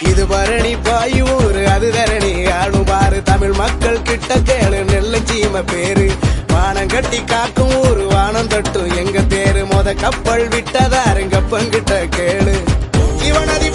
இது பரணி பாயூர் அது தரணி. ஆளும் பாரு தமிழ் மக்கள் கிட்ட கேளு நெல்லை சீம பேரு. வானம் கட்டி காக்கும் ஊரு வானம் தட்டும் எங்க பேரு. மொத கப்பல் விட்டதாருங்க பங்கிட்ட கேளு. சிவனதி